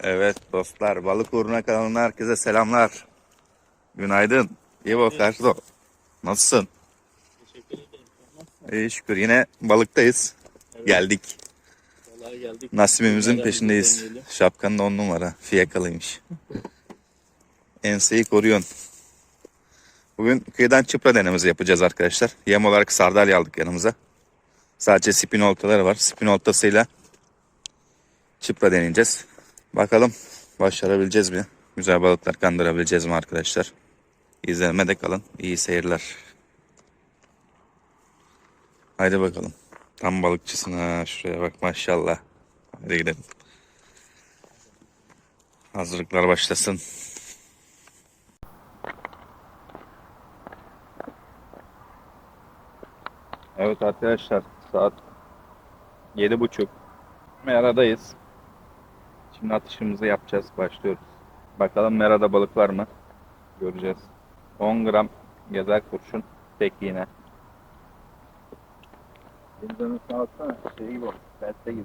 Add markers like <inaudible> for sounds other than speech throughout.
Evet dostlar balık uğruna kanalına herkese selamlar. Günaydın. İyi bak Erdo. Nasılsın? Teşekkür ederim. Nasılsın? İyi şükür yine balıktayız. Evet. Geldik. Vallahi geldik. Nasibimizin peşindeyiz. Şapkanın on numara. Fiyakalıymış. Enseyi koruyorsun. Bugün kıyıdan çıpra denemesi yapacağız arkadaşlar. Yem olarak sardalya aldık yanımıza. Sadece spin oltaları var. Spin oltasıyla çıpra deneyeceğiz. Bakalım başarabileceğiz mi? Güzel balıklar kandırabileceğiz mi arkadaşlar? İzlemede kalın. İyi seyirler. Haydi bakalım. Tam balıkçısın ha. Şuraya bak maşallah. Hadi gidelim. Hazırlıklar başlasın. Evet arkadaşlar saat yedi buçuk. Mera'dayız. Şimdi atışımızı yapacağız. Başlıyoruz. Bakalım Mera'da balık var mı? Göreceğiz. 10 gram gezer kurşun tek iğne. Denizden üstüne baksana şey gibi. Perte gibi.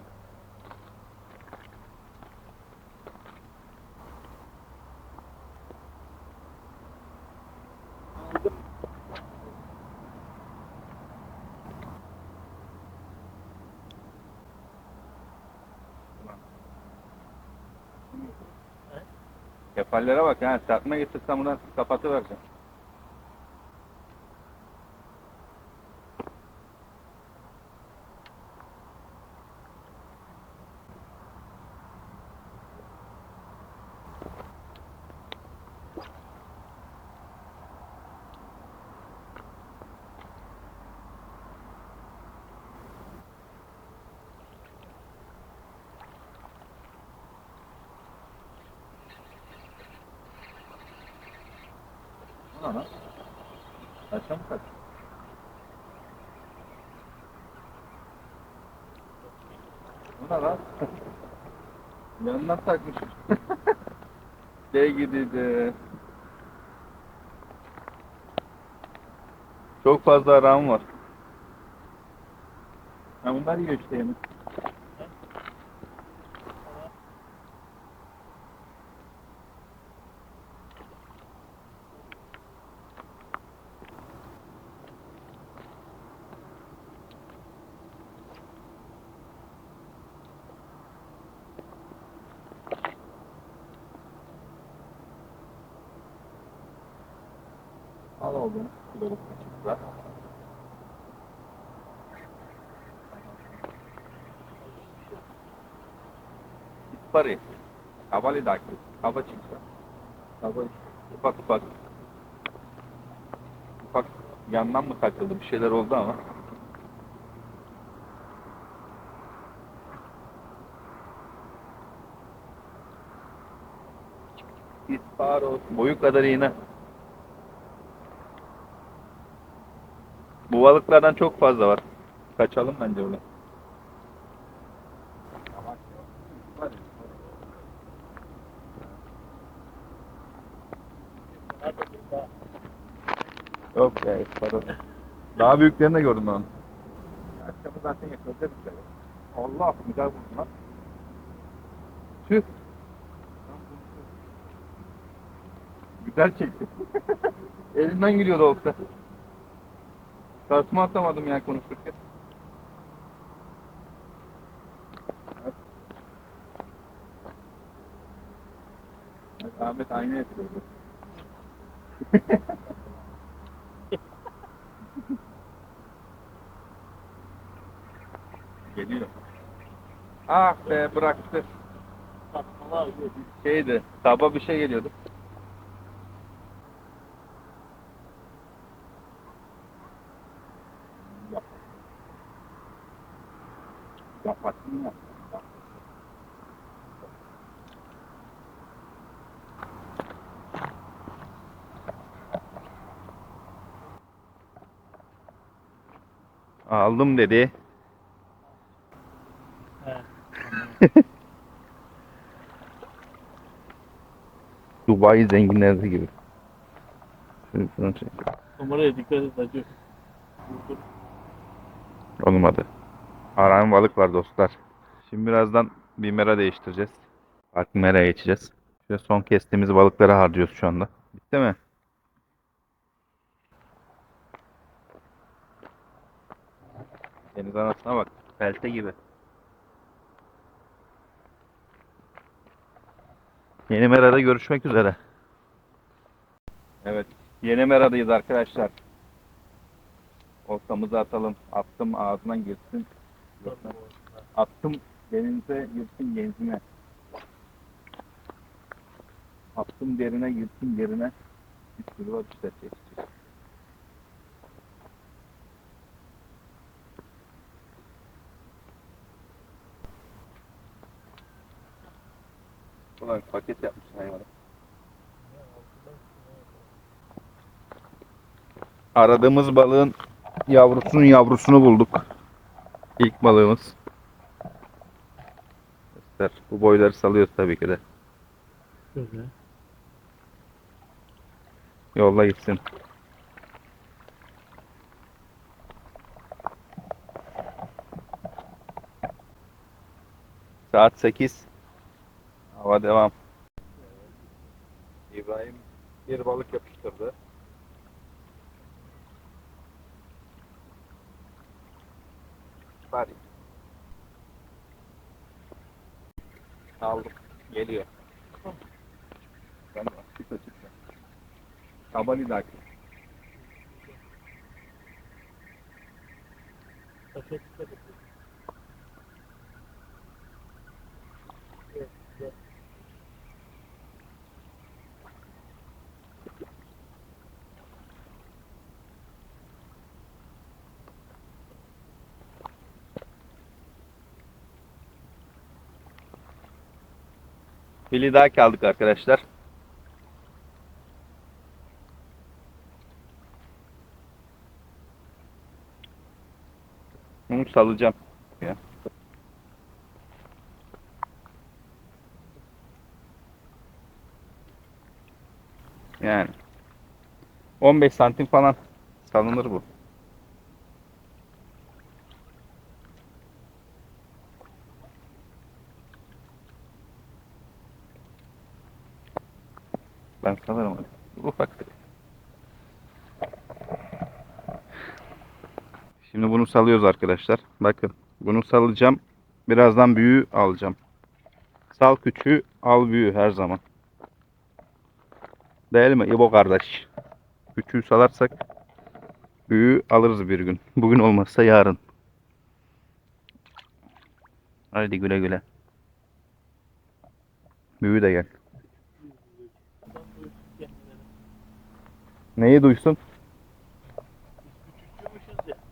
Kefallere bak ha. Serpme getirsem buradan kapatıvereceğim. Aşağı mı kaç? Bu ne lan? Yanından takmış. <laughs> şey gidiydi. Çok fazla aram var. Ha bunlar yiyor işte yemek. Al oğlum. Kiloluk küçükler. İspari. Kavali daki. Kava çıktı. Kava ufak ufak. Ufak yandan mı takıldı bir şeyler oldu ama. İsparos. Boyu kadar iğne. Bu balıklardan çok fazla var. Kaçalım bence öyle. Yok ya pardon. Daha büyüklerini de gördüm ben. Akşamı zaten yakaladı bir. Allah güzel lan. Tüh. Güzel çekti. <laughs> Elimden gülüyordu olsa. Karşıma atamadım ya konuşurken. Evet. Evet, Ahmet aynı yapıyordu. <laughs> Geliyor. Ah be bıraktı. Şeydi, taba bir şey geliyordu. Aldım dedi. <laughs> Dubai zenginleri gibi. Şunu, şunu çek. Numaraya dikkat et acı. Olmadı. Aran balık var dostlar. Şimdi birazdan bir mera değiştireceğiz. Farklı meraya geçeceğiz. Şöyle son kestiğimiz balıkları harcıyoruz şu anda. Bitti mi? Deniz anasına bak. Pelte gibi. Yeni merada görüşmek üzere. Evet. Yeni meradayız arkadaşlar. Oltamızı atalım. Attım ağzına girsin. Attım denize girsin genzine. Attım derine girsin yerine. Bir sürü var işte. çeşit. Ulan paket yapmışsın hayvanı. Aradığımız balığın yavrusunun yavrusunu bulduk. İlk balığımız. Göster. Bu boyları salıyoruz tabii ki de. Şöyle. Yolla gitsin. Saat 8. Hava devam. İbrahim bir balık yapıştırdı. Bari. Aldım. Geliyor. Ben çıkma çıkma. Kabali daki. Taşa dikkat Fili daha kaldık arkadaşlar. Bunu salacağım. Ya. Yani 15 santim falan salınır bu. Ben salarım hadi. Ufak. Şimdi bunu salıyoruz arkadaşlar. Bakın bunu salacağım. Birazdan büyüğü alacağım. Sal küçüğü al büyüğü her zaman. Değil mi İbo kardeş? Küçüğü salarsak büyüğü alırız bir gün. <laughs> Bugün olmazsa yarın. Haydi güle güle. Büyüğü de gel. Neyi duysun?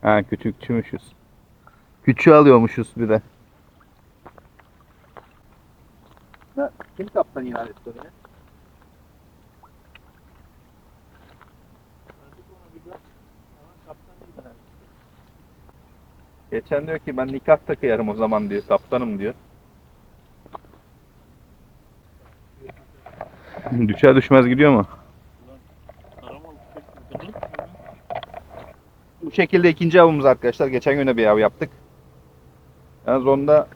Ha küçükçümüşüz. Küçüğü alıyormuşuz bir de. Kim kaptan ilan etti oraya? Geçen diyor ki ben nikah takıyorum o zaman diyor. Kaptanım diyor. Düşer düşmez gidiyor mu? Bu şekilde ikinci avımız arkadaşlar. Geçen güne bir av yaptık. Yalnız onda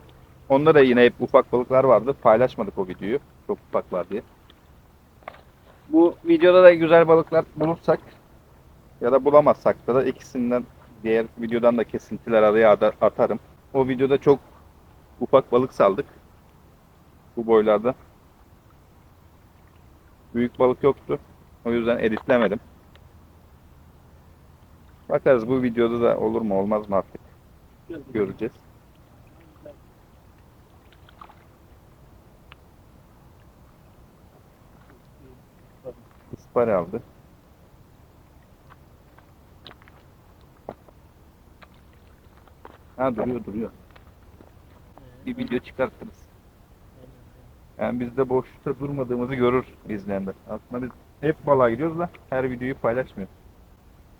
onda da yine hep ufak balıklar vardı. Paylaşmadık o videoyu. Çok ufaklar diye. Bu videoda da güzel balıklar bulursak ya da bulamazsak da, da ikisinden diğer videodan da kesintiler araya atarım. O videoda çok ufak balık saldık. Bu boylarda. Büyük balık yoktu. O yüzden editlemedim. Bakarız bu videoda da olur mu olmaz mı artık göreceğiz. İspari aldı. Ha duruyor duruyor. Bir video çıkartırız. Yani biz de boşta durmadığımızı görür izleyenler. Aslında biz hep balığa gidiyoruz da her videoyu paylaşmıyoruz.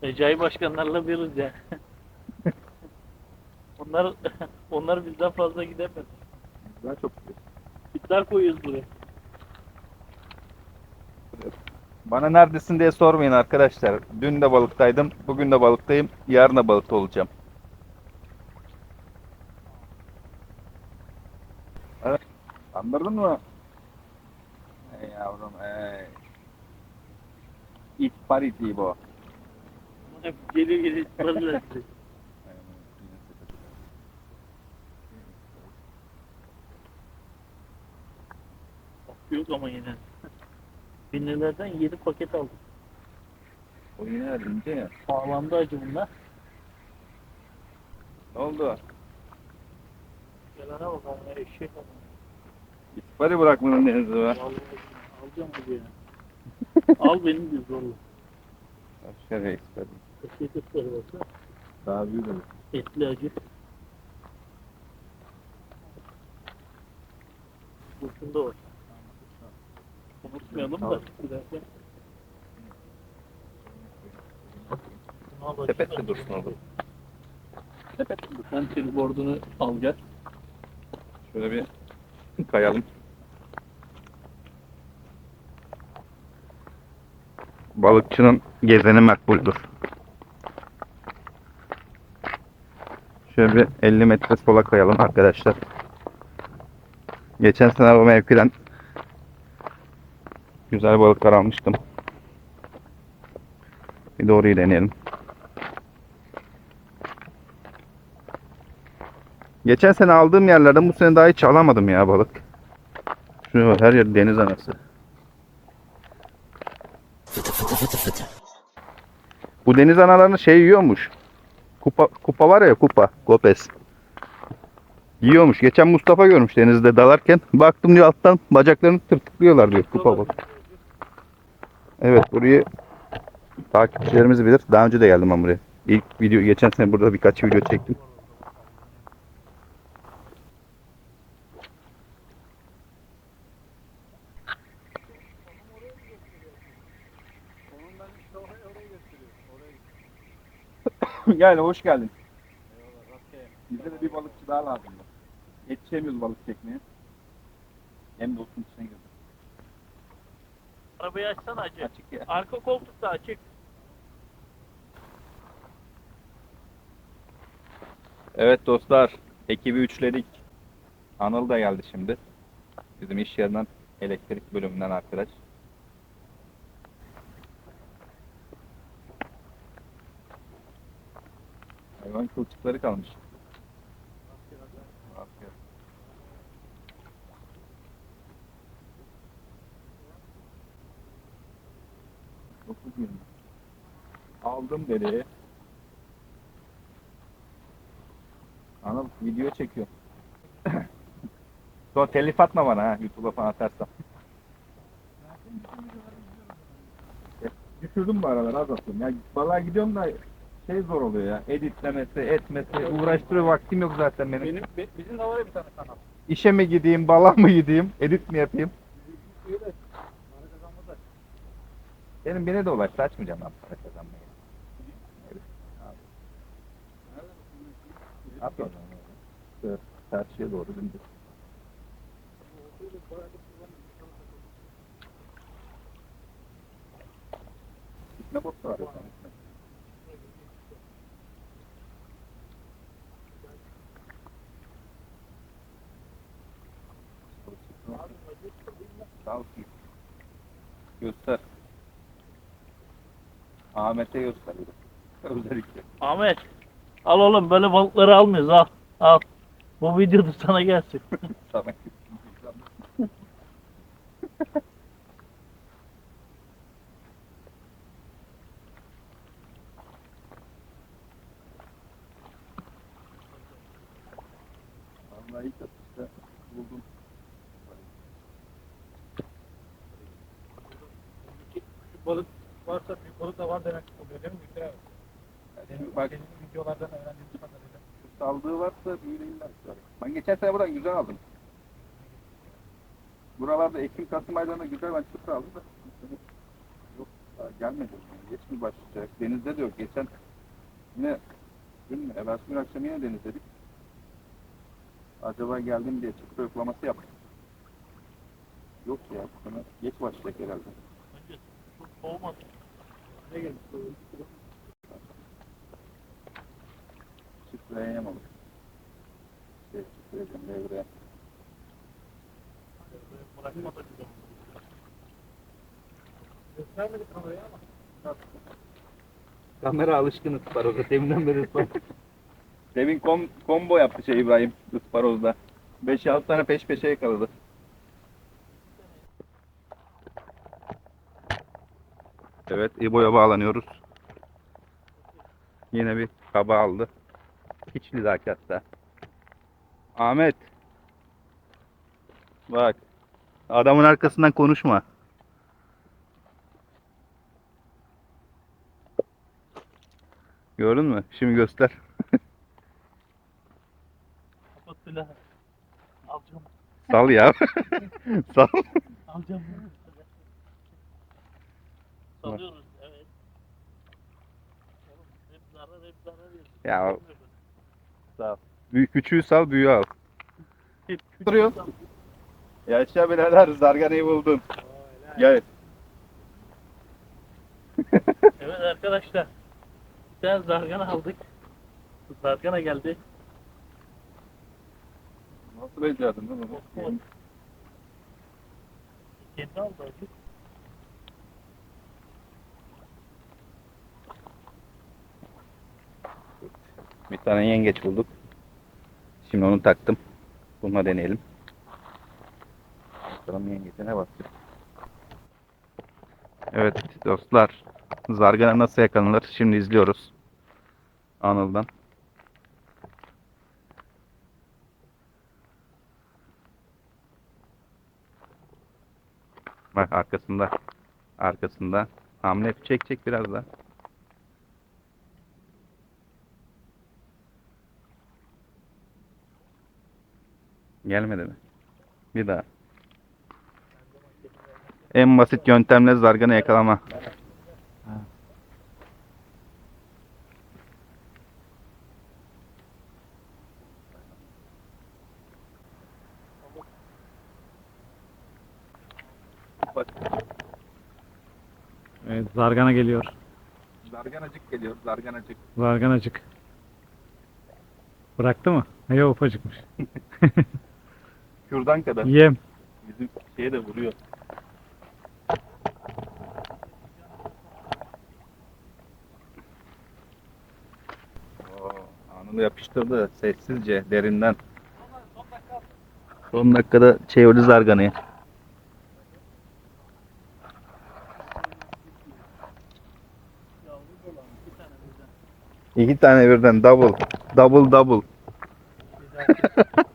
Recai başkanlarla biriz ya. <laughs> onlar <laughs> onlar bizden fazla gidemez. Daha çok gidiyoruz. Bitler koyuyoruz buraya. Bana neredesin diye sormayın arkadaşlar. Dün de balıktaydım, bugün de balıktayım, yarın da balıkta olacağım. Evet. Anladın mı? yavrum ey. İspariti bu. Hep geliyor geliyor ısmarlar. Yok ama yine. Bin liradan 7 paket aldım. O yine ince ya. Pahalandı acı bunlar. Ne oldu? Gelene bak ama eşek ama. İspari bırakmanın denizi var. Vallahi alacağım bunu ya. Al benim bir zorla. Aşağıya ispari. Eşek ısları olsa Daha büyük olur. etli acı. Kurşun da var. Unutmayalım da giderken. Sepet da- dursun orada. Sepet. Sen tribordunu al gel. Şöyle bir kayalım. Balıkçının gezeni makbuldür. Şöyle bir 50 metre sola kayalım arkadaşlar. Geçen sene bu mevkiden güzel balıklar almıştım. Bir orayı deneyelim. Geçen sene aldığım yerlerden bu sene daha hiç alamadım ya balık. Şuna bak her yer deniz anası. Bu deniz analarını şey yiyormuş. Kupa, kupa var ya kupa. Gopes. Yiyormuş. Geçen Mustafa görmüş denizde dalarken. Baktım diyor alttan bacaklarını tırtıklıyorlar diyor kupa balık. Evet burayı takipçilerimiz bilir. Daha önce de geldim ben buraya. İlk video geçen sene burada birkaç video çektim. <laughs> Gel hoş geldin. Bize de bir balıkçı daha lazım. Yetişemiyoruz balık çekmeye. Hem de olsun içine girdim. Arabayı açsana acı. Açık ya. Arka koltuk da açık. Evet dostlar, ekibi üçledik. Anıl da geldi şimdi. Bizim iş yerinden elektrik bölümünden arkadaş. Hayvan kılçıkları kalmış. Dokuz yirmi. Aldım dedi. Anıl video çekiyor. Sonra telif atma bana ha YouTube'a falan atarsam. Düşürdüm bu aralar az atıyorum. Ya balığa gidiyorum da şey zor oluyor ya. Editlemesi, etmesi, uğraştırıyor vaktim yok zaten benim. Benim be- bizim de var ya bir tane kanal. İşe mi gideyim, balığa mı gideyim, edit mi yapayım? Öyle. Para kazanmaz da. Benim beni de ulaştı açmayacağım ben para kazanmayı. At o zaman. Doğru dümdüz. Var. ya sen gitme. Sağ olsun. Göster. Ahmet'e göster. Özellikle. Ahmet. Al oğlum böyle balıkları almıyoruz al. Al. Bu videoda sana gelsin. <laughs> Sana <laughs> Vallahi ilk atışta buldum. Balık varsa büyük balık da var demek oluyor değil mi Müşteri abi? Şimdi bak videolardan öğrendiğim kadarıyla. saldığı varsa büyüle illa çıkar. Ben geçen sene buradan güzel aldım. Buralarda Ekim Kasım aylarında güzel ben çıtır aldım da. Yok daha gelmedi. Geç mi başlayacak? Denizde de yok. Geçen yine dün mü? Evvelsi gün akşam yine denizdedik. Acaba geldim diye çıtır yoklaması yaptık. Yok ya. Geç başlayacak herhalde. Önce çok soğumadı. Yemalık. Şey, edeyim devreye. Bırakma da güzel. Göstermedik kamerayı ama. Kamera alışkın ısparozda. Deminden beri ısparoz. Demin kom, combo yaptı şey İbrahim ısparozda. 5-6 tane peş peşe yakaladı. Evet İbo'ya bağlanıyoruz. Yine bir kaba aldı. Hiçli daki hatta. Ahmet. Bak. Adamın arkasından konuşma. Gördün mü? Şimdi göster. Alacağım. Sal ya. <laughs> Sal. Alacağım. Salıyoruz. Evet. Oğlum hep zarar hep Ya. Sal. Büyük küçüğü sal, büyüğü al. Duruyor. Yaşa birader, zarganayı buldun. Gel. <laughs> Evet arkadaşlar. Bir tane zargana aldık. Zargana geldi. Nasıl becerdin lan. Kendi aldı acı. Bir tane yengeç bulduk. Şimdi onu taktım. Bununla deneyelim. Bakalım yengece ne bakacak. Evet dostlar. Zargana nasıl yakalanır? Şimdi izliyoruz. Anıl'dan. Bak arkasında. Arkasında. Hamle çek çek biraz daha. Gelmedi mi? Bir daha. En basit yöntemle zargana yakalama. Evet zargana geliyor. Zarganacık geliyor, zarganacık. Zarganacık. Bıraktı mı? Hayır ufacıkmış. <laughs> Kürdan kadar. Yem. Bizim şeye de vuruyor. Oo, anını yapıştırdı sessizce derinden. Son dakikada çevirdi zarganayı. İki tane birden double. Double double. <laughs>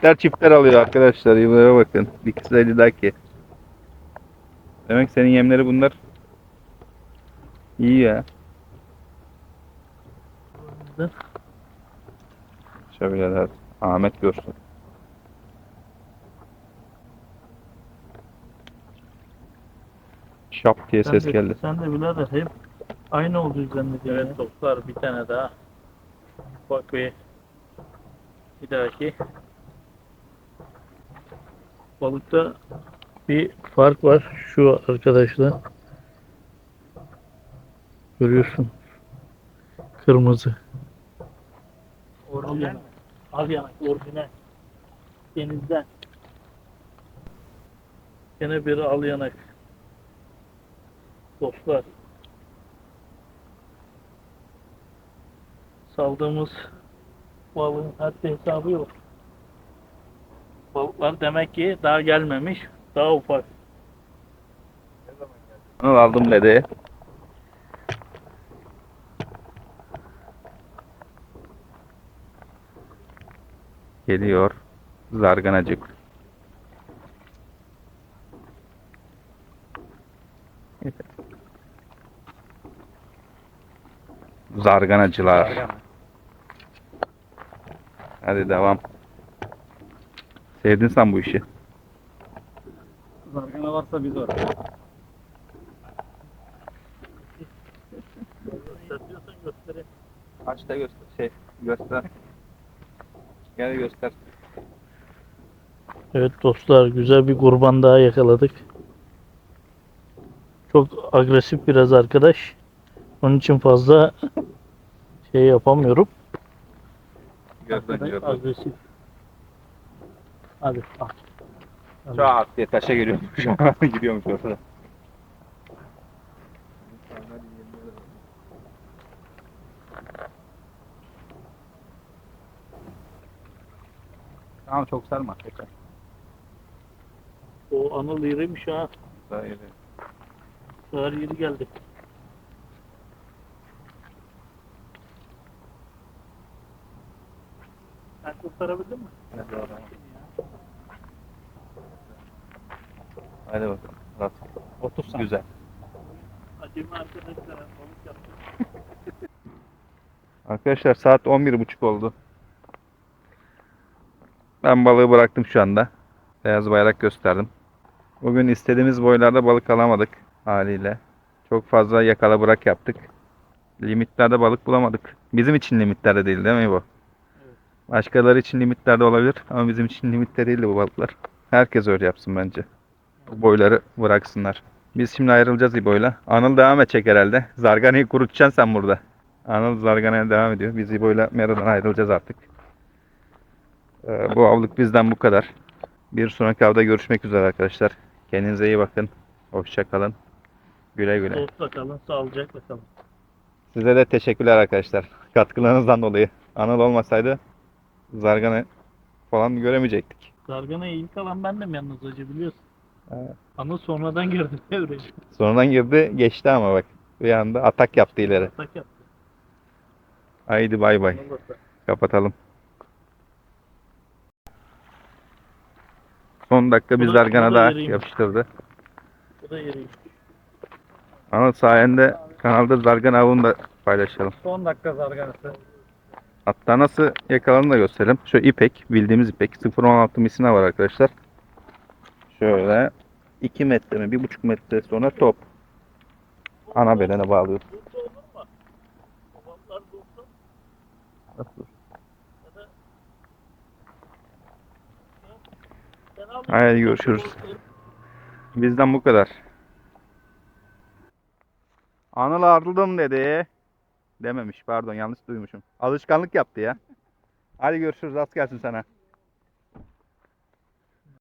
Çiftler çiftler alıyor arkadaşlar. Yıllara bakın. İkisi de lidaki. Demek senin yemleri bunlar. İyi ya. Şöyle Ahmet görsün. Şap diye Sen ses de- geldi. Sen de birader hep aynı oldu zannediyorsun. Evet dostlar bir tane daha. Bak bir bir dahaki. Balıkta bir fark var şu arkadaşlar. Görüyorsun. Kırmızı. Orijinal. Al yanak orijinal. Denizden. Gene biri al yanak. Dostlar. Saldığımız balığın haddi hesabı yok. Balıklar demek ki daha gelmemiş. Daha ufak. Onu aldım dedi. Geliyor. Zarganacık. Zarganacılar. Hadi devam. Sevdin sen bu işi. Zargana varsa biz var. Gösteriyorsan göstereyim. Aç da göster. Şey göster. Gel göster. Evet dostlar güzel bir kurban daha yakaladık. Çok agresif biraz arkadaş. Onun için fazla şey yapamıyorum. Gördün. Agresif. Hadi al. Çat diye taşa <laughs> giriyormuş. Gidiyormuş ortada. Tamam çok sarma. Yeter. O Anıl iriymiş ha. Daha iyi. Sığır yeri geldi. Sen kurtarabildin mi? Hadi bakalım. Rahat. Otur sen. Güzel. Acemi arkadaşlar balık yaptık. <laughs> Arkadaşlar saat 11.30 oldu. Ben balığı bıraktım şu anda. Beyaz bayrak gösterdim. Bugün istediğimiz boylarda balık alamadık haliyle. Çok fazla yakala bırak yaptık. Limitlerde balık bulamadık. Bizim için limitlerde değil değil mi bu? Başkaları için limitlerde olabilir ama bizim için limitte değil bu balıklar. Herkes öyle yapsın bence. Boyları bıraksınlar. Biz şimdi ayrılacağız İbo'yla. Anıl devam edecek herhalde. Zarganayı kurutacaksın sen burada. Anıl Zargana'ya devam ediyor. Biz İbo'yla Mera'dan ayrılacağız artık. Ee, bu avlık bizden bu kadar. Bir sonraki avda görüşmek üzere arkadaşlar. Kendinize iyi bakın. Hoşça kalın. Güle güle. Dostla kalın, sağlıcakla kalın. Size de teşekkürler arkadaşlar. Katkılarınızdan dolayı. Anıl olmasaydı Zargana falan göremeyecektik. Zargana'ya ilk alan bendim yalnız hacı biliyorsun. Evet. Anıl sonradan girdi <laughs> devreye. Sonradan girdi geçti ama bak. Bir anda atak yaptı ileri. Atak yaptı. Haydi bay bay. Kapatalım. Son dakika bir Bu da- Zargana da daha yeriymiş. yapıştırdı. Bu da yeriymiş. Anıl sayende kanalda Zargana avını da paylaşalım. Son dakika zarganası. Hatta nasıl yakalandığını da gösterelim. Şu ipek, bildiğimiz ipek. 0.16 misina var arkadaşlar. Şöyle 2 metre mi, 1.5 metre sonra top. Ana belene bağlıyor. Nasıl? Haydi görüşürüz. Bizden bu kadar. Anıl ardıldım dedi. Dememiş pardon yanlış duymuşum. Alışkanlık yaptı ya. Hadi görüşürüz. Az gelsin sana.